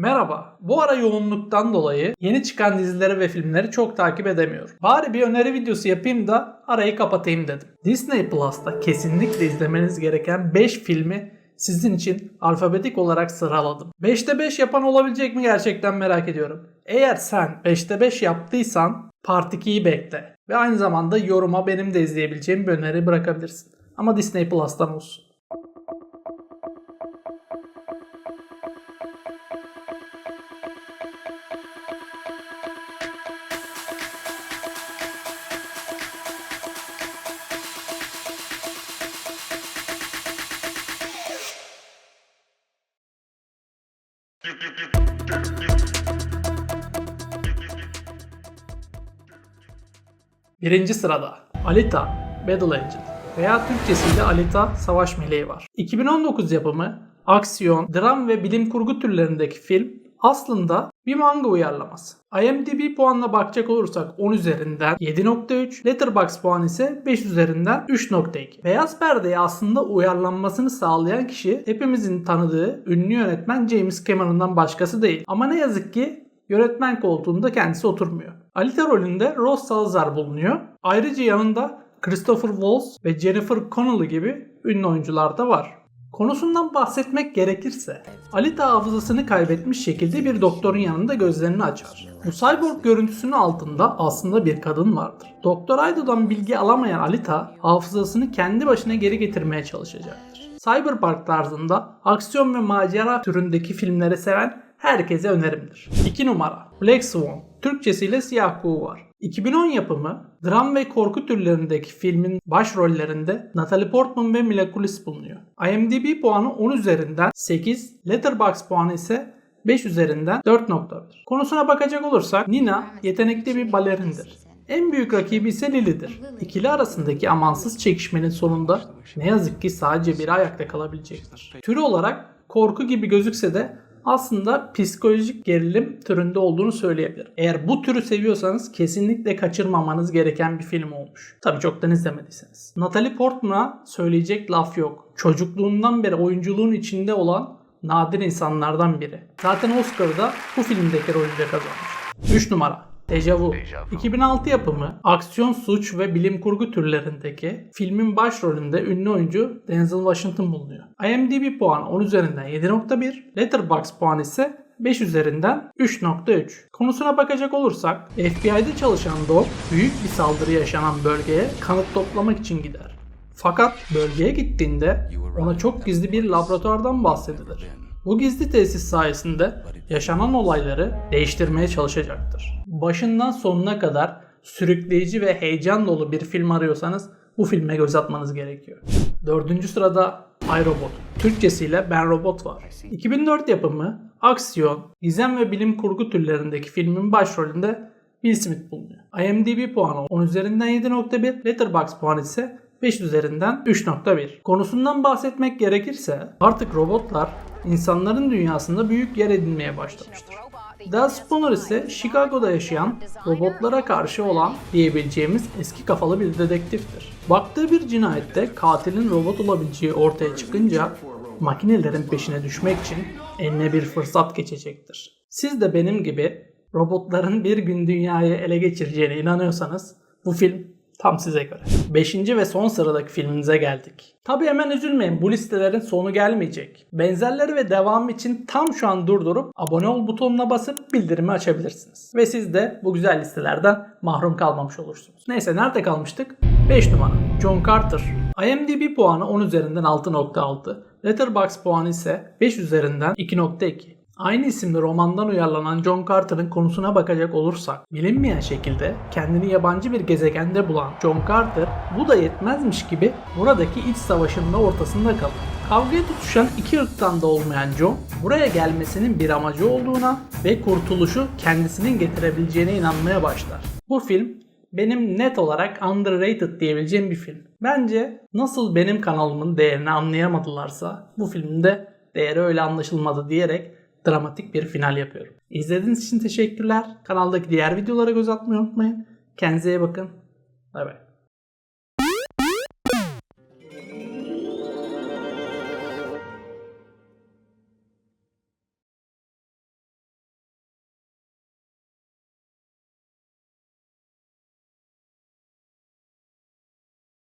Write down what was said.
Merhaba. Bu ara yoğunluktan dolayı yeni çıkan dizileri ve filmleri çok takip edemiyorum. Bari bir öneri videosu yapayım da arayı kapatayım dedim. Disney Plus'ta kesinlikle izlemeniz gereken 5 filmi sizin için alfabetik olarak sıraladım. 5'te 5 yapan olabilecek mi gerçekten merak ediyorum. Eğer sen 5'te 5 yaptıysan Part 2'yi bekle. Ve aynı zamanda yoruma benim de izleyebileceğim bir öneri bırakabilirsin. Ama Disney Plus'tan olsun. Birinci sırada Alita Battle Angel veya Türkçesiyle Alita Savaş Meleği var. 2019 yapımı aksiyon, dram ve bilim kurgu türlerindeki film aslında bir manga uyarlaması. IMDb puanına bakacak olursak 10 üzerinden 7.3, Letterboxd puanı ise 5 üzerinden 3.2. Beyaz Perde'yi aslında uyarlanmasını sağlayan kişi hepimizin tanıdığı ünlü yönetmen James Cameron'dan başkası değil. Ama ne yazık ki yönetmen koltuğunda kendisi oturmuyor. Alita rolünde Rose Salazar bulunuyor. Ayrıca yanında Christopher Waltz ve Jennifer Connelly gibi ünlü oyuncular da var. Konusundan bahsetmek gerekirse Alita hafızasını kaybetmiş şekilde bir doktorun yanında gözlerini açar. Bu cyborg görüntüsünün altında aslında bir kadın vardır. Doktor Aido'dan bilgi alamayan Alita hafızasını kendi başına geri getirmeye çalışacaktır. Cyberpunk tarzında aksiyon ve macera türündeki filmleri seven herkese önerimdir. 2 numara Black Swan Türkçesiyle Siyah Kuğu var. 2010 yapımı dram ve korku türlerindeki filmin başrollerinde Natalie Portman ve Mila Kunis bulunuyor. IMDb puanı 10 üzerinden 8, Letterboxd puanı ise 5 üzerinden 4.1. Konusuna bakacak olursak Nina yetenekli bir balerindir. En büyük rakibi ise Lily'dir. İkili arasındaki amansız çekişmenin sonunda ne yazık ki sadece biri ayakta kalabilecektir. Türü olarak korku gibi gözükse de aslında psikolojik gerilim türünde olduğunu söyleyebilirim. Eğer bu türü seviyorsanız kesinlikle kaçırmamanız gereken bir film olmuş. Tabi çoktan izlemediyseniz. Natalie Portman'a söyleyecek laf yok. Çocukluğundan beri oyunculuğun içinde olan nadir insanlardan biri. Zaten Oscar'da bu filmdeki rolüyle kazanmış. 3 numara Deja Vu. 2006 yapımı aksiyon, suç ve bilim kurgu türlerindeki filmin başrolünde ünlü oyuncu Denzel Washington bulunuyor. IMDb puanı 10 üzerinden 7.1, Letterboxd puanı ise 5 üzerinden 3.3. Konusuna bakacak olursak FBI'de çalışan Dog büyük bir saldırı yaşanan bölgeye kanıt toplamak için gider. Fakat bölgeye gittiğinde ona çok gizli bir laboratuvardan bahsedilir. Bu gizli tesis sayesinde yaşanan olayları değiştirmeye çalışacaktır. Başından sonuna kadar sürükleyici ve heyecan dolu bir film arıyorsanız bu filme göz atmanız gerekiyor. Dördüncü sırada iRobot. Türkçesiyle Ben Robot var. 2004 yapımı aksiyon, gizem ve bilim kurgu türlerindeki filmin başrolünde Will Smith bulunuyor. IMDb puanı 10 üzerinden 7.1, Letterboxd puanı ise 5 üzerinden 3.1. Konusundan bahsetmek gerekirse artık robotlar insanların dünyasında büyük yer edinmeye başlamıştır. Dal Spooner ise Chicago'da yaşayan robotlara karşı olan diyebileceğimiz eski kafalı bir dedektiftir. Baktığı bir cinayette katilin robot olabileceği ortaya çıkınca makinelerin peşine düşmek için eline bir fırsat geçecektir. Siz de benim gibi robotların bir gün dünyayı ele geçireceğine inanıyorsanız bu film tam size göre. Beşinci ve son sıradaki filmimize geldik. Tabi hemen üzülmeyin bu listelerin sonu gelmeyecek. Benzerleri ve devamı için tam şu an durdurup abone ol butonuna basıp bildirimi açabilirsiniz. Ve siz de bu güzel listelerden mahrum kalmamış olursunuz. Neyse nerede kalmıştık? 5 numara John Carter. IMDb puanı 10 üzerinden 6.6. Letterboxd puanı ise 5 üzerinden 2.2. Aynı isimli romandan uyarlanan John Carter'ın konusuna bakacak olursak, bilinmeyen şekilde kendini yabancı bir gezegende bulan John Carter, bu da yetmezmiş gibi buradaki iç savaşın da ortasında kalır. Kavgaya tutuşan iki ırktan da olmayan John, buraya gelmesinin bir amacı olduğuna ve kurtuluşu kendisinin getirebileceğine inanmaya başlar. Bu film benim net olarak underrated diyebileceğim bir film. Bence nasıl benim kanalımın değerini anlayamadılarsa bu filmde değeri öyle anlaşılmadı diyerek dramatik bir final yapıyorum. İzlediğiniz için teşekkürler. Kanaldaki diğer videolara göz atmayı unutmayın. Kendinize iyi bakın. Bay bay.